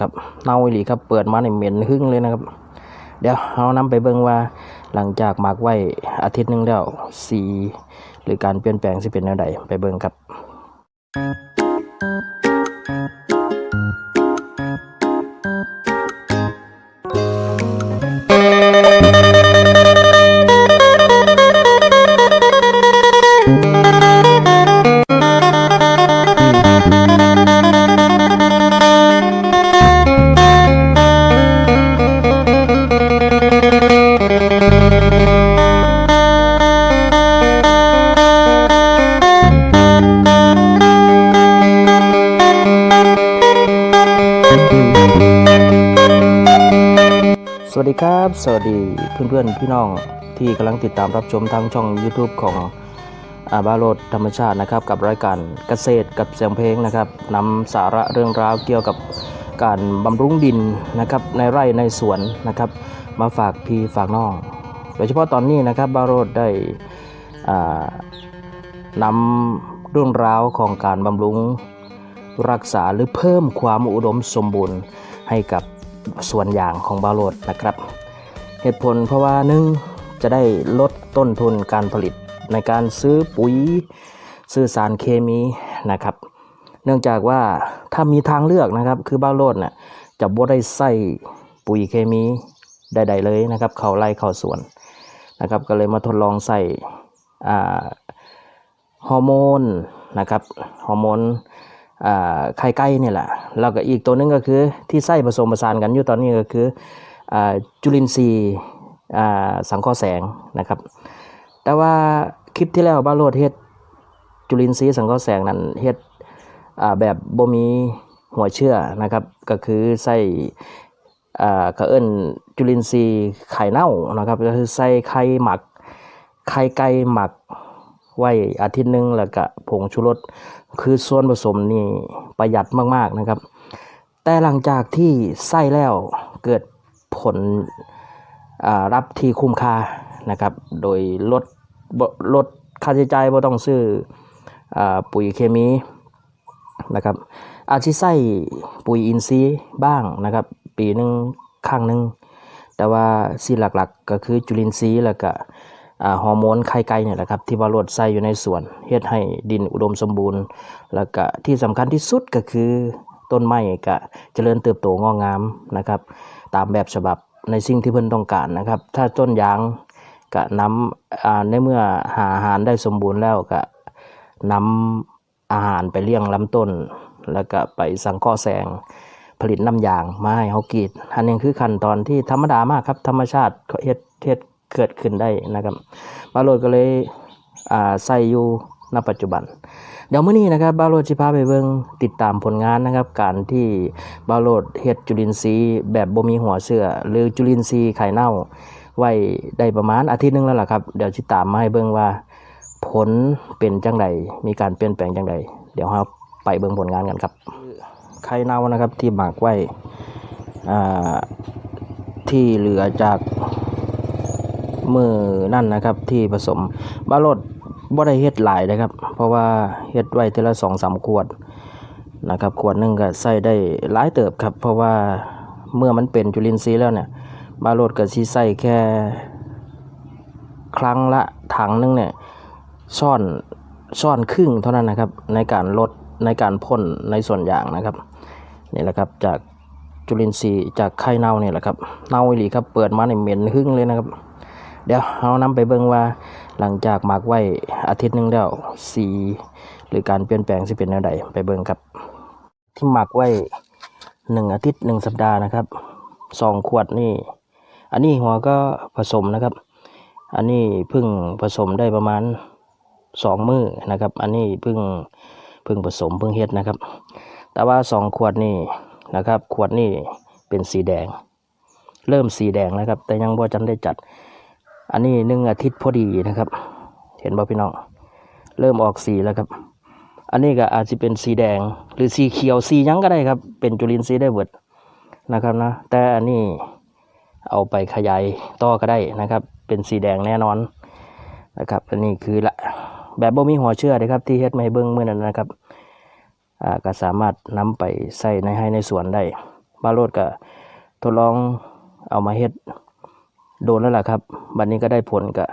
นะครับเน่าอีหลีครับเปิดมาในเหม็นหึ่งเลยนะครับ เดี๋ยวเรานำไปเบิ่งว่าหลังจากหมักไว้อาทิตย์หนึงแล้วสีหรือการเปลี่ยนแปลงสิเป็นแนวใดไปเบิ่งครับสวั ครับ สวัสดีเพื่อนๆพี่น้องที่กำลังติดตามรับชมทางช่อง YouTube ของอาบาโรดธรรมชาตินะครับกับรายการเกษตรกับเสียงเพลงนะครับนำสาระเรื่องราวเกี่ยวกับการบำรุงดินนะครับในไร่ในสวนนะครับ มาฝากพี่ฝากน้องโดยเฉพาะตอนนี้นะครับบาโรดได้นำเรื่องราวของการบำรุงรักษาหรือเพิ่มความอุดมสมบูรณ์ให้กับ ส่วนอย่างของบาโรดนะครับ เหตุผลเพราะว่าหนึ่งจะได้ลดต้นทุนการผลิตในการซื้อปุ๋ย ซื้อสารเคมีนะครับ เนื่องจากว่าถ้ามีทางเลือกนะครับ คือบาโรดน่ะจะบ่ได้ใส่ปุ๋ยเคมีใดๆเลยนะครับ เขาไล่เขาสวนนะครับ ก็เลยมาทดลองใส่ฮอร์โมนนะครับฮอร์โมน ไข่ไก่เนี่ยแหละแล้วก็อีกตัวหนึงก็คือที่ใส่ผสมผสานกันอยู่ตอนนี้ก็คืออจุลินทรีย์สังเคราะห์แสงนะครับ แต่ว่าคลิปที่แล้วบ้าโรดเฮ็ดจุลินทรีย์สังเคราะห์แสงนั้นเฮ็ดแบบบ่มีหัวเชื่อนะครับ ก็คือใส่อ่าก็เอิ้นจุลินทรีย์ไข่เน่านะครับก็คือใส่ไข่หมัก ไข่ไก่หมัก ไว้อาทิตย์หนึงแล้วก็ผงชูรสคือส่วนผสมนี่ประหยัดมากๆนะครับ แต่หลังจากที่ใส่แล้วเกิดผลรับที่คุ้มค่านะครับ โดยลดลดค่าใช้จ่ายบ่ต้องซื้ออปุ๋ยเคมีนะครับ อาจจะใส่ปุ๋ยอินทรีย์บ้างนะครับ ปีหนึ่งครั้งหนึ่งแต่ว่าสิ่งหลักๆก็คือจุลินทรีย์แล้วก็ ฮอร์โมนไข่ไก่เนี่ยแหละครับที่ว่าโลดใส่อยู่ในสวนเฮ็ดให้ดินอุดมสมบูรณ์ แล้วก็ที่สำคัญที่สุดก็คือต้นไม้ก็เจริญเติบโตงอกงามนะครับ ตามแบบฉบับในสิ่งที่เพิ่นต้องการนะครับ ถ้าต้นยางก็นำอ่าในเมื่อหาอาหารได้สมบูรณ์แล้วก็นำอาหารไปเลี้ยงลำต้น แล้วก็ไปสังเคราะห์แสงผลิตน้ำยางมาให้เขากีดอันนี้คือขั้นตอนที่ธรรมดามากครับ ธรรมชาติเฮ็ดเฮ็ด เกิดขึ้นได้นะครับบาโรดก็เลยอ่าใส่อยู่ณปัจจุบัน เดี๋ยวเมื้อนี้นะครับบาโรดสิพาไปเบิ่งติดตามผลงานนะครับ การที่บาโรดเฮ็ดจุลินทรีย์แบบบ่มีหัวเชื้อหรือจุลินทรีย์ไข่เน่า ไว้ได้ประมาณอาทิตย์หนึงแล้วล่ะครับเดี๋ยวสิตามมาให้เบิ่งว่า ผลเป็นจังใดมีการเปลี่ยนแปลงจังใดเดี๋ยวเราไปเบิ่งผลงานกันครับไข่เน่านะครับที่หมักไว้อ่าที่เหลือจาก มือนั่นนะครับที่ผสมบารดบ่ได้เฮ็ดหลายนะครับ เพราะว่าเฮ็ดไว้ทีละสองสามขวดนะครับขวดหนึงก็ใส่ได้หลายเติบครับ เพราะว่าเมื่อมันเป็นจุลินทรีย์แล้วเนี่ยบารดก็สิใส่แค่ ครั้งละถังหนึงเนี่ยซ่อนซ่อนครึ่งเท่านั้นนะครับ ในการลดในการพ่นในส่วนอย่างนะครับนี่แหละครับจากจุลินทรีย์จากไข่เน่าเนี่ยแหละครับเน่าอีหลีครับเปิดมาในเหม็นหึ่งเลยนะครับ เดี๋ยวเรานำไปเบิ่งว่าหลังจากหมักไว้อาทิตย์หนึงแล้วสีหรือการเปลี่ยนแปลงสิเป็นแนวใดไปเบิ่งครับ ที่หมักไว้หนึ่งอาทิตย์หนึ่งสัปดาห์นะครับสองขวดนี่อันนี้หัวก็ผสมนะครับ อันนี้เพิ่งผสมได้ประมาณสองมือนะครับ อันนี้เพิ่งเพิ่งผสมเพิ่งเฮ็ดนะครับ แต่ว่าสองขวดนี่นะครับ ขวดนี่เป็นสีแดง เริ่มสีแดงแล้วครับ แต่ยังบ่จันได้จัด อันนี้หนึ่งอาทิตย์พอดีนะครับ เห็นบ่พี่น้องเริ่มออกสีแล้วครับ อันนี้ก็อาจจะเป็นสีแดงหรือสีเขียวสียังก็ได้ครับ เป็นจุลินทรีย์ได้เบิดนะครับนะแต่อันนี้เอาไปขยายต่อก็ได้นะครับ เป็นสีแดงแน่นอนนะครับ อันนี้คือละแบบบ่มีหัวเชื่อเลยครับที่เฮ็ดมาให้เบิ่งเมื่อนั้นนะครับอ่าก็สามารถนำไปใส่ในให้ในสวนได้บาโรดก็ทดลองเอามาเฮ็ด โดนแล้วล่ะครับ บัดนี้ก็ได้ผลก็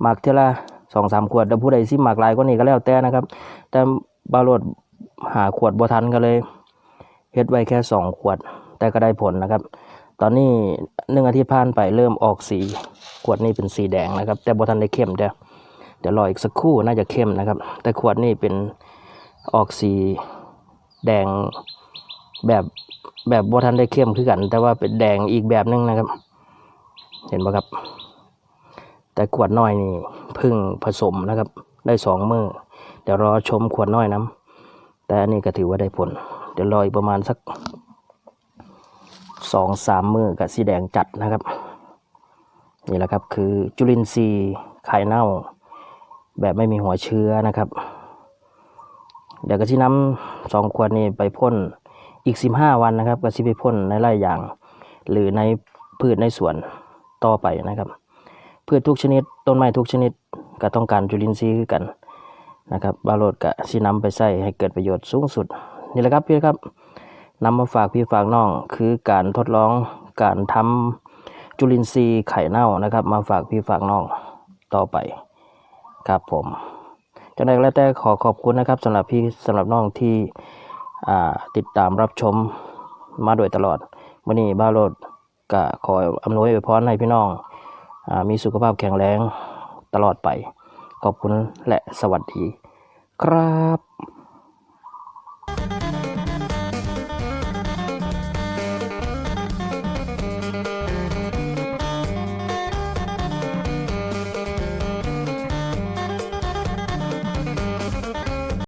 หมักเท่าละสองสามขวดแต่ผู้ใดสิหมักลายกว่านี้ก็แล้วแต่นะครับ แต่บาโรดหาขวดบ่ทันก็เลยเฮ็ดไว้แค่สองขวด แต่ก็ได้ผลนะครับ ตอนนี้หนึ่งอาทิตย์ผ่านไปเริ่มออกสีขวดนี้เป็นสีแดงนะครับ แต่บ่ทันได้เข้มเดี๋ยวเดี๋ยวรออีกสักครู่น่าจะเข้มนะครับ แต่ขวดนี้เป็นออกสีแดงแบบแบบบ่ทันได้เข้มคือกัน แต่ว่าเป็นแดงอีกแบบหนึงนะครับ เห็นปะครับ แต่ขวดน้อยนี่เพึ่งผสมนะครับ ได้สองมือเดี๋ยวรอชมขวดน้อยน้ำแต่อันนี้ก็ถือว่าได้ผล เดี๋ยวรออีกประมาณสักสองสามมือกับสีแดงจัดนะครับ นี่แหละครับคือจุลินทรีย์ไข่เน่า แบบไม่มีหัวเชื้อนะครับ เดี๋ยวก็ที่น้ำสองขวดนี้ไปพ่นอีกสิบห้าวันนะครับ ก็สิไปพ่นในไร่อย่าง หรือในพืชในสวน ต่อไปนะครับพืชทุกชนิด ต้นไม้ทุกชนิดก็ต้องการจุลินทรีย์คือกันนะครับบาโรดกับซีน้ำไปใส่ให้เกิดประโยชน์สูงสุด นี่แหละครับพี่ครับนำมาฝากพี่ฝากน้องคือการทดลองการทำจุลินทรีย์ไข่เน่านะครับ มาฝากพี่ฝากน้องต่อไปครับผมจังใดก็แล้วแต่ขอขอบคุณนะครับสำหรับพี่สำหรับน้องที่ติดตามรับชมมาโดยตลอดวันนี้บาโรด ก็ขออำนวยอวยพรให้พี่น้องอมีสุขภาพแข็งแรงตลอดไป ขอบคุณและสวัสดี ครับ